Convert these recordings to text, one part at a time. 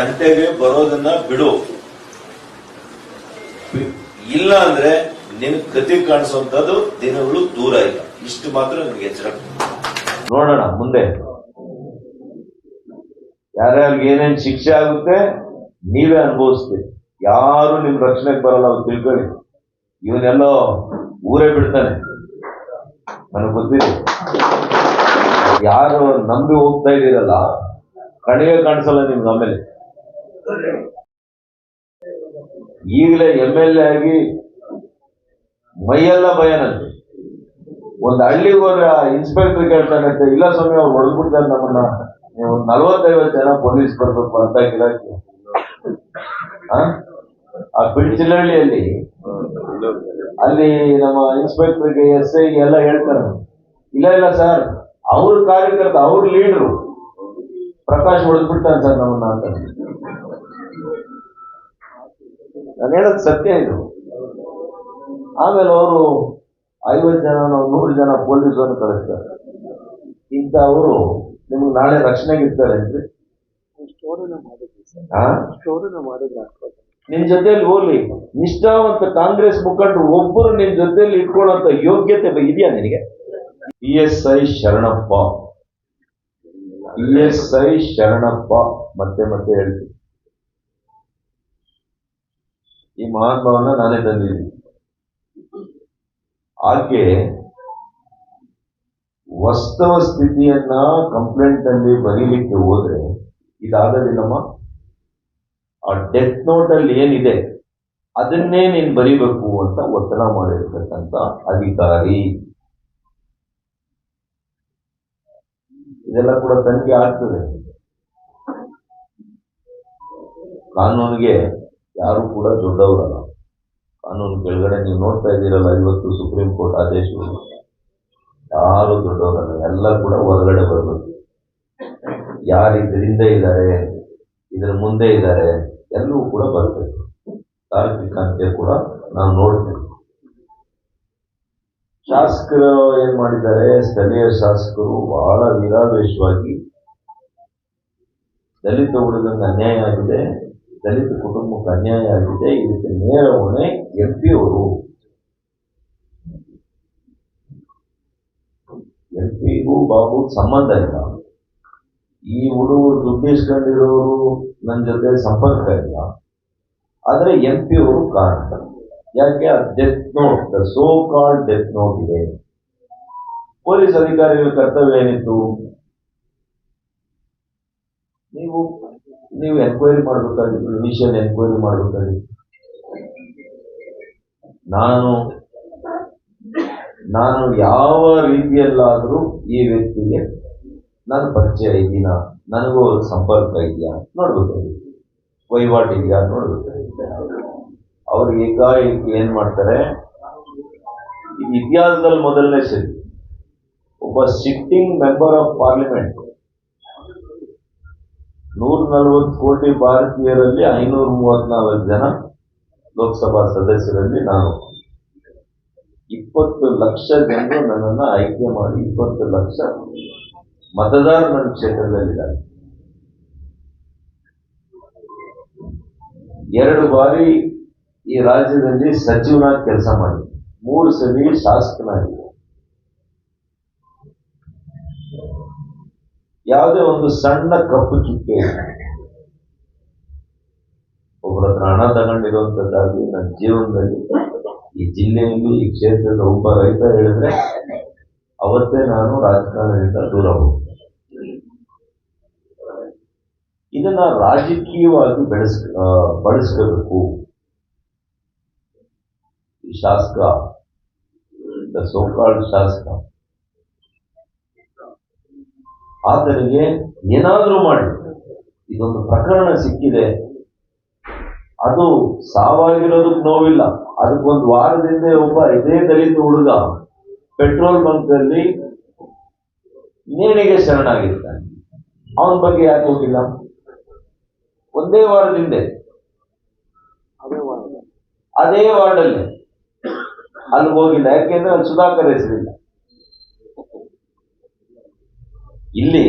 ತಂಟೆಗೆ ಬರೋದನ್ನ ಬಿಡು. ಇಲ್ಲ ಅಂದ್ರೆ ನಿನ್ ಕತಿ ಕಾಣಿಸುವಂತದ್ದು ದಿನಗಳು ದೂರ ಇಲ್ಲ. ಇಷ್ಟು ಮಾತ್ರ ನಿಮ್ಗೆ ಎಚ್ಚರ. ನೋಡೋಣ, ಮುಂದೆ. ಯಾರ್ಯಾರಿಗೆ ಏನೇನ್ ಶಿಕ್ಷೆ ಆಗುತ್ತೆ, ನೀವೇ ಅನುಭವಿಸ್ತೀರಿ. ಯಾರು ನಿಮ್ ರಕ್ಷಣೆಗೆ ಬರಲ್ಲ ಅವ್ರು ತಿಳ್ಕೊಳ್ಳಿ. ಇವನೆಲ್ಲೋ ಊರೇ ಬಿಡ್ತಾನೆ. ನನಗೆ ಗೊತ್ತಿದೆ. ಯಾರು ನಂಬಿ ಹೋಗ್ತಾ ಇದ್ದೀರಲ್ಲ ಕಣಿಗೆ ಕಾಣಿಸಲ್ಲ ನಿಮ್ಗೆ ಆಮೇಲೆ. ಈಗಲೇ ಎಂ ಎಲ್ ಎ ಆಗಿ ಮೈಯೆಲ್ಲ ಭಯನಂತೆ ಒಂದು ಹಳ್ಳಿ ಹೋದ್ರೆ ಇನ್ಸ್ಪೆಕ್ಟರ್ ಕೇಳ್ತಾನಂತೆ, ಇಲ್ಲ ಸ್ವಾಮಿ, ಅವ್ರು ಹೊಡೆದ್ಬಿಡ್ತಾರೆ ನಮ್ಮನ್ನ. ನೀವು ನಲ್ವತ್ತೈವತ್ತು ಜನ ಪೊಲೀಸ್ ಬರ್ಬೇಕು ಅಂತ ಗಿರಾಕಿ ಆ? ಬಿಡ್ಚಿಲಹಳ್ಳಿಯಲ್ಲಿ ಅಲ್ಲಿ ನಮ್ಮ ಇನ್ಸ್ಪೆಕ್ಟರ್ಗೆ ಎಸ್ ಐ ಎಲ್ಲ ಹೇಳ್ತಾರೆ. ಇಲ್ಲ ಇಲ್ಲ ಸರ್, ಅವ್ರ ಕಾರ್ಯಕರ್ತ, ಅವ್ರ ಲೀಡ್ರು ಪ್ರಕಾಶ್ ಹೊಡೆದ್ಬಿಡ್ತಾನೆ ಸರ್ ನಮ್ಮನ್ನ ಅಂತ. ನಾನು ಹೇಳೋದು ಸತ್ಯ ಇದು. ಆಮೇಲೆ ಅವರು ಐವತ್ತು ಜನ ನೂರು ಜನ ಪೊಲೀಸರನ್ನು ಕಳಿಸ್ತಾರೆ ಇಂಥ ಅವರು ನಿಮ್ಗೆ ನಾಳೆ ರಕ್ಷಣೆಗೆ ಇರ್ತಾರೆ ಅಂದ್ರೆ ನಿಮ್ ಜೊತೆಯಲ್ಲಿ ಹೋಗ್ಲಿ. ನಿಷ್ಠಾವಂತ ಕಾಂಗ್ರೆಸ್ ಮುಖಂಡರು ಒಬ್ಬರು ನಿಮ್ ಜೊತೆಯಲ್ಲಿ ಇಟ್ಕೊಳ್ಳುವಂತ ಯೋಗ್ಯತೆ ಇದೆಯಾ ನಿನಗೆ? E S I Sharanappa. E S I Sharanappa. ಮತ್ತೆ ಮತ್ತೆ ಹೇಳ್ತೀನಿ. ಈ ಮಹಾತ್ಮವನ್ನ ನಾನೇ ತಂದಿದ್ದೀನಿ. ಆಕೆ ವಾಸ್ತವ ಸ್ಥಿತಿಯನ್ನ ಕಂಪ್ಲೇಂಟ್ ಅಲ್ಲಿ ಬರೀಲಿಕ್ಕೆ ಹೋದ್ರೆ ಇದಾಗದಿಲ್ಲಮ್ಮ ಆ ಡೆತ್ ನೋಟ್ ಅಲ್ಲಿ ಏನಿದೆ, ಅದನ್ನೇ ನೀನ್ ಬರಿಬೇಕು ಅಂತ ಒತ್ತಡ ಮಾಡಿರ್ತಕ್ಕಂಥ ಅಧಿಕಾರಿ. ಇದೆಲ್ಲ ಕೂಡ ತನಿಖೆ ಆಗ್ತದೆ. ಕಾನೂನಿಗೆ ಯಾರು ಕೂಡ ದೊಡ್ಡವರಲ್ಲ. ಕಾನೂನು ಕೆಳಗಡೆ ನೀವು ನೋಡ್ತಾ ಇದ್ದೀರಲ್ಲ ಇವತ್ತು ಸುಪ್ರೀಂ ಕೋರ್ಟ್ ಆದೇಶಗಳು. ಯಾರು ದೊಡ್ಡವರಲ್ಲ, ಎಲ್ಲ ಕೂಡ ಹೊರಗಡೆ ಬರಬೇಕು. ಯಾರು ಇದರಿಂದ ಇದ್ದಾರೆ, ಇದರ ಮುಂದೆ ಇದ್ದಾರೆ ಎಲ್ಲವೂ ಕೂಡ ಬರಬೇಕು. ತಾರ್ಕಿಕ ಅಂತ್ಯ ಕೂಡ ನಾವು ನೋಡ್ತೇವೆ. ಶಾಸಕರು ಏನ್ ಮಾಡಿದ್ದಾರೆ? ಸ್ಥಳೀಯ ಶಾಸಕರು ಬಹಳ ವಿರಾವೇಶವಾಗಿ ದಲಿತ ಹುಡುಗನ ಅನ್ಯಾಯ ಆಗಿದೆ. ದಲಿತ ಕುಟುಂಬಕ್ಕೆ ಅನ್ಯಾಯ ಆಗಿದೆ ಇದಕ್ಕೆ ನೇರ ಹೊಣೆ ಎಂ ಪಿ ಅವರು. ಎಂ ಪಿಗೂ ಬಾಬು ಸಂಬಂಧ ಇಲ್ಲ. ಈ ಹುಡುಗರು ದುಡ್ಡಿಸ್ಕೊಂಡಿರೋರು ನನ್ನ ಜೊತೆ ಸಂಪರ್ಕ ಇಲ್ಲ. ಆದರೆ ಎಂ ಪಿ ಅವರು ಕಾರಣ. ಯಾಕೆ? ಆ death note the so called death note ಇದೆ. ಪೊಲೀಸ್ ಅಧಿಕಾರಿಗಳ ಕರ್ತವ್ಯ ಏನಿತ್ತು? ನೀವು ನೀವು ಎನ್ಕ್ವೈರಿ ಮಾಡಬೇಕಾಗಿತ್ತು ಮಿಷನ್ ಎನ್ಕ್ವೈರಿ ಮಾಡಬೇಕಾಗಿತ್ತು ನಾನು ನಾನು ಯಾವ ರೀತಿಯಲ್ಲಾದರೂ ಈ ವ್ಯಕ್ತಿಗೆ ನಾನು ಪರಿಚಯ ಇದ್ದೀನಾ ನನಗೂ ಸಂಪರ್ಕ ಇದೆಯಾ? ನೋಡ್ಬೇಕಾಗಿತ್ತು ವಹಿವಾಟು ಇದೆಯಾ? ನೋಡ್ಬೇಕಾಗಿತ್ತು ಅವ್ರು ಏಕಾಏಕಿ ಏನು ಮಾಡ್ತಾರೆ? ಇತಿಹಾಸದಲ್ಲಿ ಮೊದಲನೇ ಸರಿ ಒಬ್ಬ ಸಿಟ್ಟಿಂಗ್ ಮೆಂಬರ್ ಆಫ್ ಪಾರ್ಲಿಮೆಂಟ್ ನೂರ ನಲವತ್ತು ಕೋಟಿ ಭಾರತೀಯರಲ್ಲಿ ಐನೂರ ಮೂವತ್ನಾಲ್ಕು ಜನ ಲೋಕಸಭಾ ಸದಸ್ಯರಲ್ಲಿ ನಾನು. ಇಪ್ಪತ್ತು ಲಕ್ಷ ಜನರು ನನ್ನನ್ನು ಆಯ್ಕೆ ಮಾಡಿ, ಇಪ್ಪತ್ತು ಲಕ್ಷ ಮತದಾರ ನನ್ನ ಕ್ಷೇತ್ರದಲ್ಲಿದ್ದಾರೆ. ಎರಡು ಬಾರಿ ಈ ರಾಜ್ಯದಲ್ಲಿ ಸಚಿವನಾಗಿ ಕೆಲಸ ಮಾಡಿ, ಮೂರು ಸರಿ ಶಾಸಕನಾಗಿದೆ ಯಾವುದೇ ಒಂದು ಸಣ್ಣ ಕಪ್ಪು ಚುಕ್ಕೆ ಒಬ್ಬರ ಹಣ ತಗೊಂಡಿರುವಂತದ್ದಾಗಿ ನನ್ನ ಜೀವನದಲ್ಲಿ ಈ ಜಿಲ್ಲೆಯಲ್ಲಿ, ಈ ಕ್ಷೇತ್ರದ ಒಬ್ಬ ರೈತ ಹೇಳಿದ್ರೆ, ಅವತ್ತೇ ನಾನು ರಾಜಕಾರಣದಿಂದ ದೂರ ಹೋಗ್ತೇನೆ ಇದನ್ನ ರಾಜಕೀಯವಾಗಿ ಬೆಳೆಸ್ ಬಳಸ್ಕೋಬೇಕು. ಶಾಸಕ ಸೋಕಾಳ್ ಶಾಸಕ ಆತನಿಗೆ ಏನಾದರೂ ಮಾಡಿ. ಇದೊಂದು ಪ್ರಕರಣ ಸಿಕ್ಕಿದೆ. ಅದು ಸಾವಾಗಿರೋದಕ್ಕೆ ನೋವಿಲ್ಲ. ಅದಕ್ಕೊಂದು ವಾರದಿಂದ ಒಬ್ಬ ಇದೇ ದಲಿತ ಹುಡುಗ ಪೆಟ್ರೋಲ್ ಬಂಕ್ನಲ್ಲಿ ನೇಣಿಗೆ ಶರಣಾಗಿರ್ತಾನೆ. ಅವನ ಬಗ್ಗೆ ಯಾಕೆ ಹೋಗಿಲ್ಲ ಒಂದೇ ವಾರದಿಂದ. ಅದೇ ವಾರ್ಡಲ್ಲಿ. ಅಲ್ಲಿ ಹೋಗಿಲ್ಲ. ಯಾಕೆಂದ್ರೆ ಅಲ್ಲಿ ಸುಧಾಕರ್ ಹೆಸರಿಲ್ಲ. ಇಲ್ಲಿ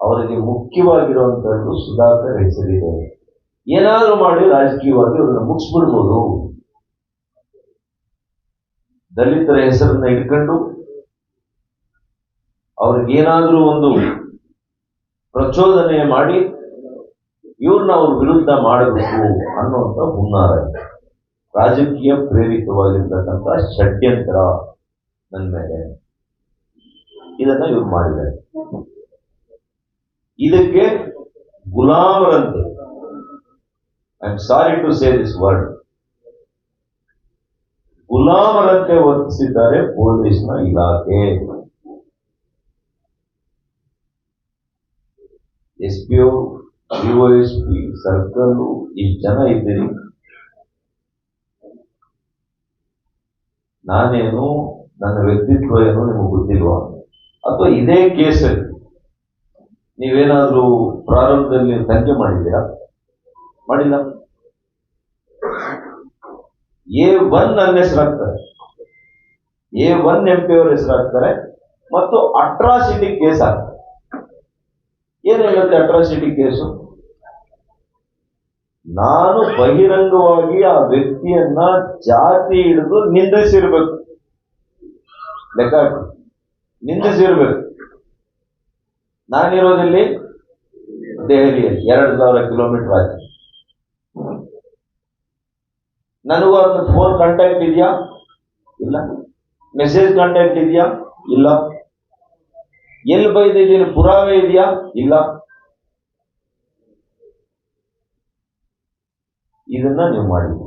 ಅವರಿಗೆ ಮುಖ್ಯವಾಗಿರುವಂತಹದ್ದು ಸುಧಾಕರ್ ಹೆಸರಿದೆ ಏನಾದರೂ ಮಾಡಿ ರಾಜಕೀಯವಾಗಿ ಅವ್ರನ್ನ ಮುಗಿಸ್ಬಿಡ್ಬೋದು. ದಲಿತರ ಹೆಸರನ್ನ ಇಟ್ಕೊಂಡು ಅವ್ರಿಗೇನಾದರೂ ಒಂದು ಪ್ರಚೋದನೆ ಮಾಡಿ ಇವ್ರನ್ನ ಅವ್ರ ವಿರುದ್ಧ ಮಾಡಬೇಕು ಅನ್ನುವಂಥ ಹುನ್ನಾರ. ರಾಜಕೀಯ ಪ್ರೇರಿತವಾಗಿರ್ತಕ್ಕಂಥ ಷಡ್ಯಂತ್ರ ನನ್ನ ಮೇಲೆ. ಇದನ್ನ ಇವ್ರು ಮಾಡಿದ್ದಾರೆ. ಇದಕ್ಕೆ ಗುಲಾಮರಂತೆ I am sorry to say this word ಗುಲಾಮರಂತೆ ವರ್ತಿಸಿದ್ದಾರೆ ಪೊಲೀಸ್ನ ಇಲಾಖೆ. S P or S P circle ಇಷ್ಟು ಜನ ಇದ್ದೀರಿ. ನಾನೇನು, ನನ್ನ ವ್ಯಕ್ತಿತ್ವ ಏನು ನಿಮಗೆ ಗೊತ್ತಿಲ್ವಾ? ಅಥವಾ ಇದೇ ಕೇಸಲ್ಲಿ ನೀವೇನಾದರೂ ಪ್ರಾರಂಭದಲ್ಲಿ ತನಿಖೆ ಮಾಡಿದ್ದೀರಾ? ಮಾಡಿಲ್ಲ. ಎ ಒನ್ ನನ್ನ ಹೆಸರಾಗ್ತಾರೆ. ಎ ಒನ್ ಎಂ ಪಿ ಅವರ ಹೆಸರಾಗ್ತಾರೆ. ಮತ್ತು ಅಟ್ರಾಸಿಟಿ ಕೇಸ್ ಆಗ್ತದೆ. ಏನು ಹೇಳುತ್ತೆ ಅಟ್ರಾಸಿಟಿ ಕೇಸು? ನಾನು ಬಹಿರಂಗವಾಗಿ ಆ ವ್ಯಕ್ತಿಯನ್ನ ಜಾತಿ ಹಿಡಿದು ನಿಂದಿಸಿರ್ಬೇಕು ಲೆಕ್ಕ ನಿಂದಿಸಿರ್ಬೇಕು ನಾನಿರೋದಿಲ್ಲಿ ದೆಹಲಿಯಲ್ಲಿ, ಎರಡು ಸಾವಿರ ಕಿಲೋಮೀಟರ್ ಆಯ್ತು ನನಗೂ ಅದನ್ನ ಫೋನ್ ಕಾಂಟ್ಯಾಕ್ಟ್ ಇದೆಯಾ? ಇಲ್ಲ. ಮೆಸೇಜ್ ಕಾಂಟ್ಯಾಕ್ಟ್ ಇದೆಯಾ? ಇಲ್ಲ. ಎಲ್ಲಿ ಬೈದಿದ್ದೀನಿ ಪುರಾವೆ ಇದೆಯಾ? ಇಲ್ಲ. ಇದನ್ನ ನೀವು ಮಾಡಿದ್ದೀರಿ